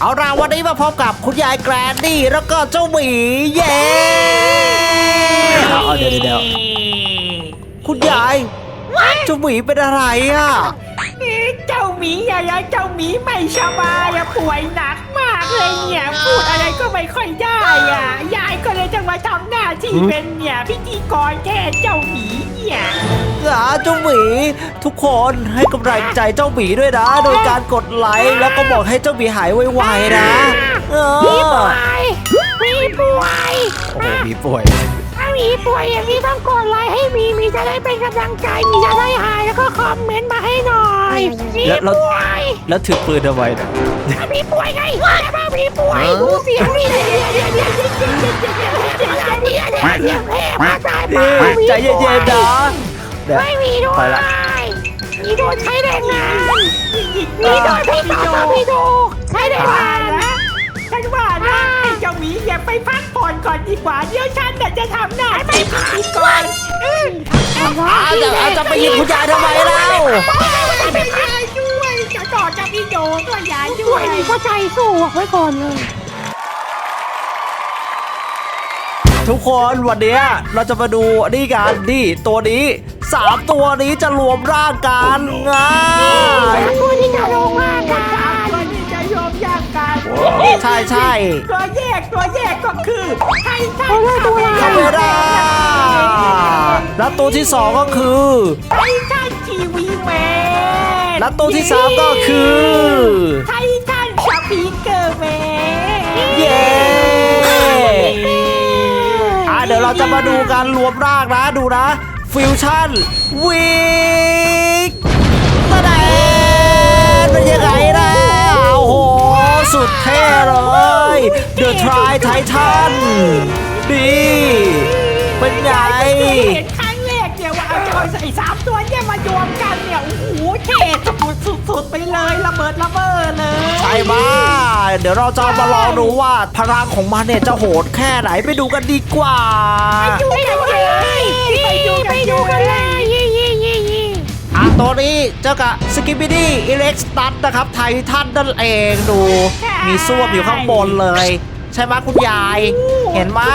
เอาล่ะวันนี้มาพบกับคุณยายแกรนดี้แล้วก็เจ้าหมีเย้เอาเดี๋ยวเดี๋ยวเดี๋ยวคุณยายเจ้าหมีเป็นอะไรอะเอ๊ะเจ้าหมียายาเจ้าหมีไม่สบายอะป่วยหนักมากเลยเนี่ยพูดอะไรก็ไม่ค่อยได้อะยายก็เลยจะมาทำหน้าที่เป็นเนี่ยพิธีกรแทนเจ้าหมีเนี่ยอ่า เจ้าหมีทุกคนให้กำลังใจเจ้าหมีด้วยนะ โดยการกดไลค์แล้วก็บอกให้เจ้าหมีหายไวๆนะเออมีป่วยมีป่วยโอ้โหหมีป่วยถ้ามีป่วยอย่างนี้ต้องกดไลค์ให้มีมีจะได้เป็นกำลังใจมีจะได้หายแล้วก็คอมเมนต์มาให้หน่อยมีแล้วแล้วป่วยแล้วถือปืนทำไมเนี่ยถ้ามีป่วยไงแต่ว่ามีป่วยดูเสียงนี่เนี่ยเนี่ยเนี่ยเนี่ยเนี่ยเนี่ยเนี่ยเนี่ยเนี่ยเนี่ยมาตายมานี่ใจเย็นๆนะเดี๋ยว ไม่มีด้วยไปละมีโดนใช้แรงงานมีโดนพี่ต่อพี่ดูใช้แรงงานนะฉันว่านะไอ้เจ้าหมีอย่าไปพักผ่อนก่อนดีกว่าเดี๋ยวฉันน่ะจะทำหน้าที่พิธีกรอืมอ้าวจะอ้าวจะไปยิงคุณยายทำไมเล่าไม่ยายด้วยจะต่อจะพี่โดตัวยายด้วยก็ใจสู้ไว้ก่อนเลยทุกคนวันเนี้ยเราจะมาดูนี่กันนี่ตัวนี้ สามตัวนี้จะรวมร่างกันง่ายตัวที่จะลงมากันตัวที่จะยอมยากกันใช่ใช่ตัวแยกตัวแยกก็คือไททันตัวคาเมราแล้วตัวที่สองก็คือไททันทีวีแมนแล้วตัวที่สามก็คือไททันสปีกเกอร์แมนเย้อะเดี๋ยวเราจะมาดูการรวมร่างนะดูนะ ฟิวชั่นวิกตะแดนเป็นยังไงนะโอ้โห สุดเท่เลย The Try Titan ดีเป็นไงเห็นครั้งแรกเนี่ยว่าเอาจอยใส่สามตัวเนี่ยมารวมกันเนี่ยโอ้โหเท่สุดๆไปเลยระเบิดระเบ้อเลย ใช่มา เดี๋ยวเราจะมาลองดูว่าพลังของมันเนี่ยจะโหดแค่ไหนไปดูกันดีกว่าดูกันเลยไปดูไปดูกันเลยยี่ยี่ยี่ยี่อะตัวนี้เจ้ากับสกิป i ดี้อิเล็กสตันนะครับ ไททันนั่นเองดู มีส้วมอยู่ข้างบนเลย ใช่ไหมคุณยาย เห็นมา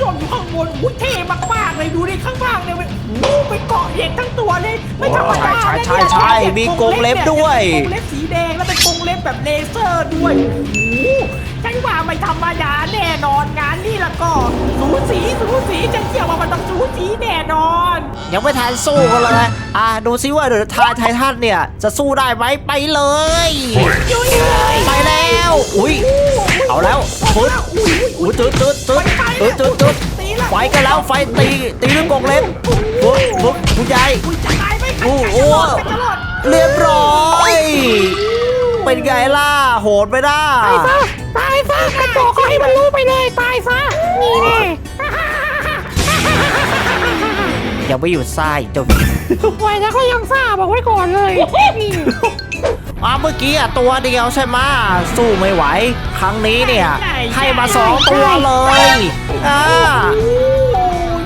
ส่วนอยู่ข้างบนอู้เท่มากๆเลยดูดิข้างล่างเนี่ยมันอู้ไปเกาะเด็กทั้งตัวเลยไม่ธรรมดาใช่ใช่ใช่มีกรงเล็บด้วยกรงเล็บสีแดงแล้วเป็นกรงเล็บแบบเลเซอร์ ด้วยโอ้โหฉันว่าไม่ธรรมดาแน่นอนงานนี่แล้วก็สูสีสูสีฉันเชื่อว่ามันต้องสูสีแน่นอน ยังไม่ทันสู้กันเลยอะดูซิว่าเดี๋ยวทายไททันเนี่ย จะสู้ได้ไหมไปเลย ยุ้ยเลยไปแล้ว อุ้ย เอาแล้วปึ๊บอุ้ยตืดตืดตืดตืดตืดตืดไฟกันแล้วไฟตีตีด้วยกรงเล็บปึ๊บปึ๊บคุณยายอุ้ยจะตายไหมโอ้โหไปตลอด เรียบร้อย เป็นไงล่ะโหดไปได้ตายซะตายซะกระโจกก็ให้มันรู้ไปเลยตายซะนี่แน่ยังไม่หยุดไส้เจ้าไว้แล้วก็ยังซ่าบอกไว้ก่อนเลยนี่อะเมื่อกี้อะตัวเดียวใช่ไหมะสู้ไม่ไหว ครั้งนี้เนี่ย ให้มาสองตัวเลยอ่า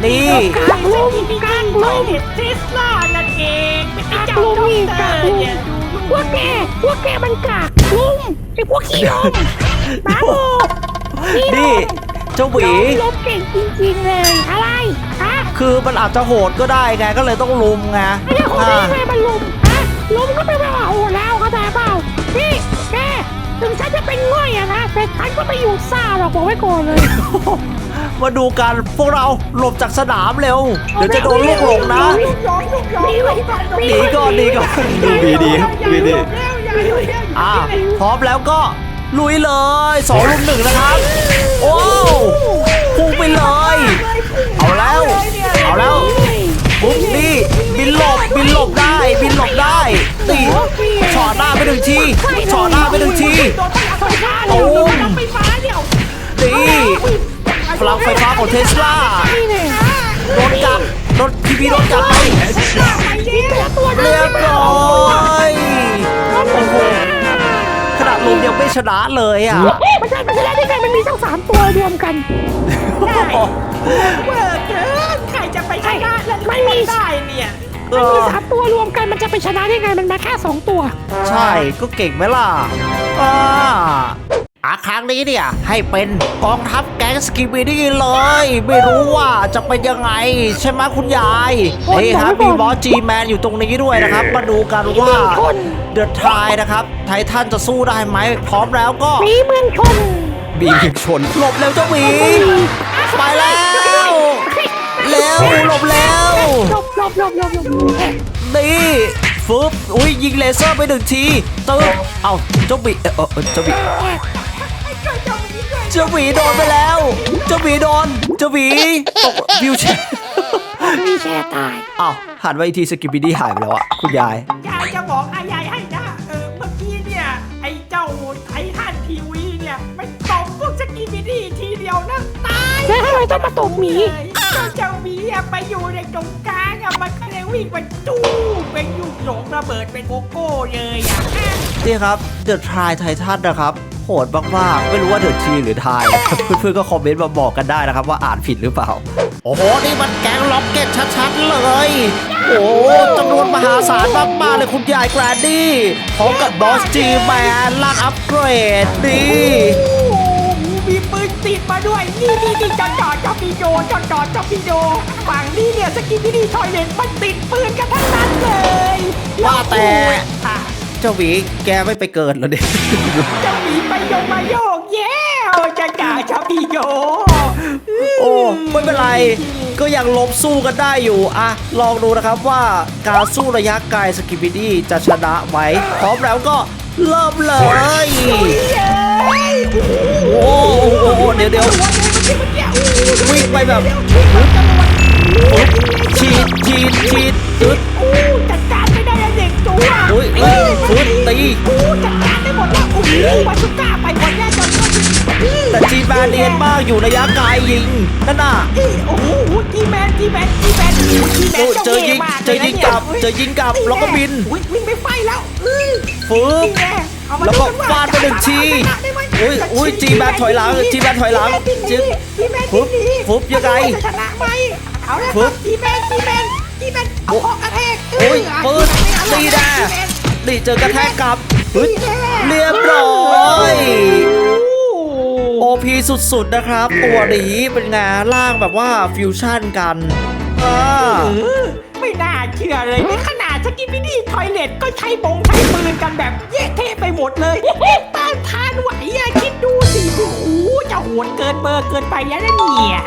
นี่ กางลุมกางลุมเทสลานั่นเองเป็นไอ้เจ้าด็อกเตอร์เนี่ย พวกแกพวกแกมันกากลุมไอ้พวกขี้ลมบ้าโบนี่เจ้าหวีลมเก่งจริงๆเลย อะไรฮะคือมันอาจจะโหดก็ได้ไงก็เลยต้องลุมไงไม่ใช่คนอ่านี้ไงมันลุมฮะลุมก็ไม่ว่าโหดแล้วเข้าใจเปล่านี่แกถึงฉันจะเป็นง่อยอะนะแต่ฉันก็ไม่อยู่ซ่าหรอกบอกไว้ก่อนเลย มาดูกันพวกเราหลบจากสนามเร็ว เดี๋ยวจะโดนลูกหลงนะหนีก่อนหนีก่อนดูดีดีดีดีอะพร้อมแล้วก็ลุยเลยสองลุมหนึ่งนะครับ โอ้พุ่งไปเลย เอาแล้ว เอาแล้วปุ๊บนี่บินหลบบินหลบได้บินหลบได้ตีช็อตหน้าไปหนึ่งทีช็อตหน้าไปหนึ่งทีโอ้ ของเทสลาโดนจับโดนทีพีโดนจับไปเรียบร้อยโอ้โหขนาดลมยังไม่ชนะเลยอะมันใช่มันชนะได้ไงมันมีทั้งสามตัวรวมกันเวอร์เกินใครจะไปชนะแล้วไม่มีได้เนี่ยมันมีสามตัวรวมกันมันจะไปชนะได้ไงมันมาแค่สองตัว ใช่ก็เก่งไหมล่ะอ่าอะาครั้งนี้เนี่ยให้เป็นกองทัพ งสกิบิดี้เลย ไม่รู้ว่าจะเป็นยังไง ใช่ไหมคุณยายนี่ฮะมีบอสจีแมนอยู่ตรงนี้ด้วยนะครับ มาดูกันว่าเดอะทายนะครับไททันจะสู้ได้ไหมพร้อมแล้วก็มีเมืองชนบีบชนหลบเร็วเจ้าหมีไปแล้วเร็วหลบแล้วหลบหลบหลบหลบหลบนี่ฟึบอุ้ยยิงเลเซอร์ไปหนึ่งทีตึ๊บเอ้าเจ้าหมีเออเออเจ้าหมี เจ้าหมีโดนไปแล้ว เจ้าหมีโดน เจ้าหมีตกวิวแชร์มีแชร์ตายเอ้าหันไปอีกทีสกิปปี้ดี้หายไปแล้วอะคุณยาย ยายจะบอกอายายให้นะ เออเมื่อกี้เนี่ยไอ้เจ้าไททันทีวีเนี่ยมันตบพวกสกิบิดี้ทีเดียวนะตายแล้วทำไมต้องมาตบหมีเจ้าเจ้าหมีอะไปอยู่ในตรงกลางอะมันก็เลยวิ่งไปจู้เป็นยุกหลงระเบิดเป็นโกโก้เลยอะนี่ครับเดอะทรายไททันนะครับ โหดมากๆ ไม่รู้ว่าเดอะทีหรือทายเพื่อนๆก็คอมเมนต์มาบอกกันได้นะครับ ว่าอ่านผิดหรือเปล่า โอ้โห นี่มันแก๊งล็อกเก็ตชัดๆเลย โอ้โหจำนวนมหาศาลมากๆเลยคุณยายแกรนดี้พร้อมกับบอสจีแมนลากอัปเกรดนี่โอ้โหมีปืนติดมาด้วย นี่นี่นี่จอดจอดจอปีโดจอดจอดจอปีโดฝั่งนี้เนี่ยสกิบิดี้ทอยเลนมันติดปืนกันทั้งนั้นเลยว่าแต่อะ เจ้าหวีแกไม่ไปเกิดเหรอเนี่ยเจะมีไปโยกมาโยกแย่จะจ่าชอบปีโดโอ้ไม่เป็นไร ก็ยังลบสู้กันได้อยู่อะลองดูนะครับว่าการสู้ระยะไกลสกิปปิดี้จะชนะไหมพร้อมแล้วก็เริ่มเลยเย้โอ้โหเดี๋ยวเดี๋ยววิ่งไปแบบปึ๊บฉีดฉีดฉีดตึ๊ดอู้จัด อุ้ยเอ้ยฟึดตีอู้จัดการได้หมดแล้วโอ้โหวาสุก้าไปหมดแล้วจนแต่จีแบนเนียนมากอยู่ระยะไกลยิงนั่นน่ะโอ้โหจีแมนจีแมนจีแมนจีแมนโอ้เจอยิงเจอยิงกลับเจอยิงกลับแล้วก็บินวิ่งไปไฟแล้วอื้อฟึบแล้วก็ฟาดไปหนึ่งทีอุ๊ยอุ๊ยจีแมนถอยหลังจีแมนถอยหลังจึ๊กจีแมนฟึบฟึบยังไงจะชนะไหมเอาละฟึบจีแมนจีแมน จีแมนเอาออกกระแทกโอ้ยปืนตีแน่นี่เจอกระแทกกลับปึ๊ดเรียบร้อยโอพีสุดๆนะครับ ตัวนี้เป็นไงล่างแบบว่าฟิวชั่นกันอ่าไม่น่าเชื่อเลยนี่ขนาดสกิปปี้ดี้ทอยเล็ตก็ใช้บงใช้ปืนกันแบบเย่เท่ไปหมดเลยต้านทานไหวอะคิดดูสิโอ้โหจะโหดเกินเบอร์เกินไปแล้วนะเนี่ย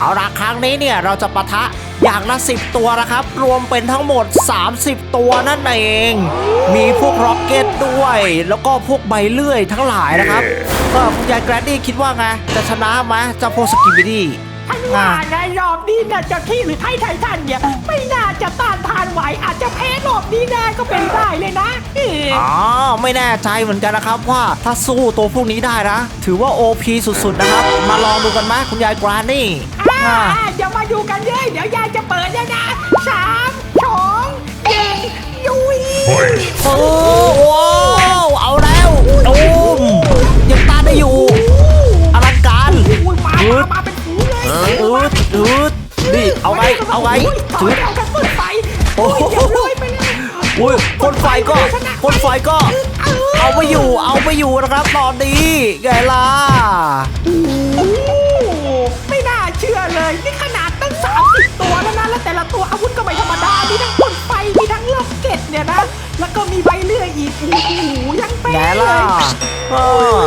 เอาละครั้งนี้เนี่ยเราจะปะทะอย่างละ 10 ตัวนะครับ รวมเป็นทั้งหมด 30 ตัวนั่นเอง มีพวกร็อกเก็ตด้วย แล้วก็พวกใบเลื่อยทั้งหลายนะครับก็คุณยายแกรนดี้คิดว่าไง จะชนะไหมเจะพวกสกิบิดี้ท่านว่าในรอบนี้น่าจะที่หรือไทยไททันเนี่ย ไม่น่าจะต้านทานไหวอาจจะแพ้รอบนี้ได้ก็เป็นได้เลยนะเอออ๋อไม่แน่ใจเหมือนกันนะครับว่าถ้าสู้ตัวพวกนี้ได้นะ ถือว่า OP สุดๆนะครับ มาลองดูกันไหมคุณยายแกรนดี้ อ่าอ่าเดี๋ยวมาดูกันเลยเดี๋ยวยายจะเปิดแล้วนะสามสองหนึ่งยุยโอ้ว้าวเอาแล้วตูมยังต้านได้อยู่อลังการอุ้ยมาอืมาดมาเป็นฝูงเลยอืดอืดนี่เอาไงเอาไงถืถืออเอากันเปิดไฟโอ้โอ้โหยเดี๋ยวเลยไปเลยอุ้ยคนไฟก็คนไฟก็ เอาไม่อยู่เอาไม่อยู่นะครับตอนนี้ไงล่ะ ดตั้ง30ตัวแล้วนะแล้วแต่ละตัวอาวุธก็ไม่ธรรมดา มีทั้งพ่นไฟ มีทั้งล็อกเก็ตเนี่ยนะ แล้วก็มีใบเลื่อยอีกโอ้โหยังเป๊ะไงเลล่ะยเออ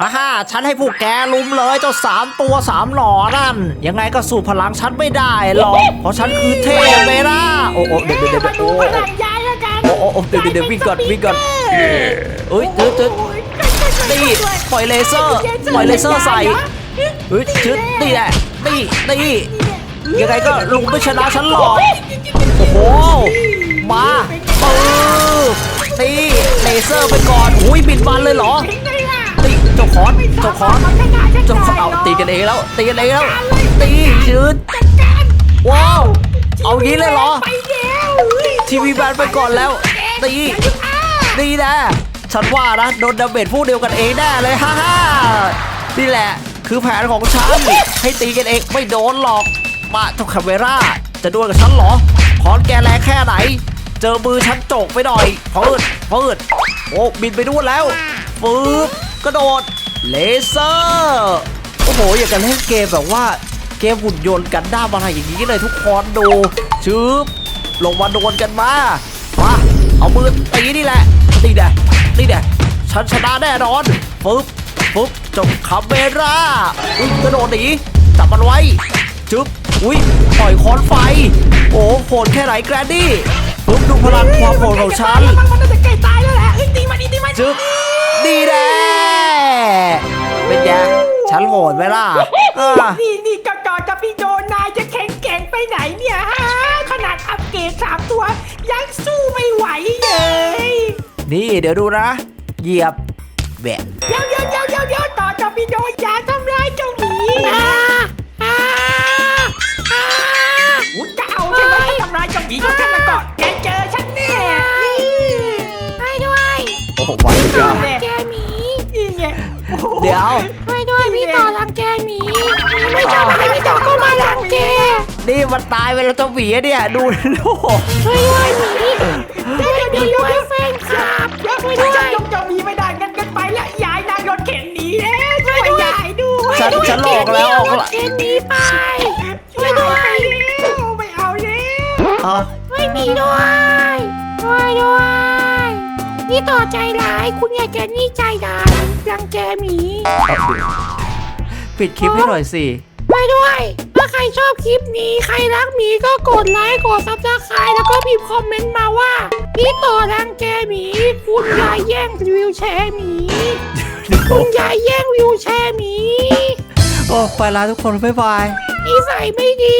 ฮ่าฮ่าฉันให้พวกแกลุมเลยเจ้าสามตัวสามหนอนั่น ยังไงก็สู้พลังฉันไม่ได้หรอก เพราะฉันคือเทพเบล่าโอ้โอ้เดี๋ยวเดี๋ยวเดี๋ยวมาโอ้ดูพลังยายแล้วกันโอ้โอ้โอ้เดี๋ยวเดี๋ยวเดี๋ยววิ่งก่อนวิ่งก่อน เอ้ยเดี๋ยวเดี๋ยวนี่ปล่อยเลเซอร์ ปล่อยเลเซอร์ใส่ เฮ้ยชึดนี่แหละนี่นี่ยังไงก็ลุงไม่ชนะฉันหรอกโอ้โหมาปื๊บนี่เลเซอร์ไปก่อนอุ้ยบินบันเลยเหรอตีเจ้าคอนเจ้าคอนเจ้าคอนเอาตีกันเองแล้วตีกันเองแล้วตีชืดว้าวเอางี้เลยเหรอทีวีแบนไปก่อนแล้วตีนี่นะฉันว่านะโดนดาเมจพวกเดียวกันเองแน่เลยฮ่าฮ่านี่แหละ คือแผนของฉัน ให้ตีกันเองไม่โดนหรอก มาเจ้าคาเวร่า จะดวลกับฉันเหรอคอนแกแรงแค่ไหน เจอมือฉันโจกไปหน่อยพืดพืดโอ้บินไปนู่นแล้วฟืบกระโดด เลเซอร์โอ้โหอยากจะเล่นเกมแบบว่าเกมหุ่นยนต์กันด้ามอะไรอย่างนี้เลยทุกคนดูชึบลงมาโดนกันมามาเอามือตีนี่แหละตีแดตีแดฉันชนะแน่นอนปึ๊บปึ๊บ จบคาเมราอุ้ยกระโดดหนีจับมันไว้จึ๊บอุ้ยปล่อยค้อนไฟ โอ้โหดแค่ไหนแกรนดี้ปึ๊บดูพลังความโหดของฉันมันมันจะใกล้ตายแล้วแหละเอ้ยตีมันดิตีมันจึ๊บดีแน่เป็นไงฉันโหดไหมล่ะนี่นี่กกอกับพี่โดนายจะแข็งแกร่งไปไหนเนี่ยฮะขนาดอัปเกรดสามตัว ยังสู้ไม่ไหวเลยนี่เดี๋ยวดูนะ เหยียบ แบะเดี๋ยวเดี๋ยวเดี๋ยวเดี๋ยวเดี๋ยวต่อกับพี่โดอย่าทำร้ายเจ้าหมีอุ้ยจะเอาใช่ไหมทำร้ายเจ้าหมีของฉันมาก่อนแกเจอฉันแน่ช่วยด้วยโอ้โหวันนี้ก็แกหมีนี่ไงโอ้โหเดี๋ยวช่วยด้วยพี่ต่อรังแกหมีไม่ชอบให้พี่ต่อเข้ามารังแกนี่มันตายไปแล้วเจ้าหมีเนี่ยดูดูช่วยด้วยหมี ฉันฉันหลอกแล้วรังแกหมีไปช่วยด้วยไม่เอาแล้วเอาช่วยหมีด้วยช่วยด้วยพี่ต่อใจร้ายคุณอยากจะนี่ใจดำรังแกหมีปิดคลิปให้หน่อยสิไปด้วย ถ้าใครชอบคลิปนี้ใครรักหมีก็กดไลค์กดซับสไครต์แล้วก็พิมพ์คอมเมนต์มาว่า พี่ต่อรังแกหมี คุณยายแย่งวิวแชร์หมี คุณยายแย่งวิวแชร์หมี โอ้ไปแล้วทุกคน บ๊ายบาย นิสัยไม่ดี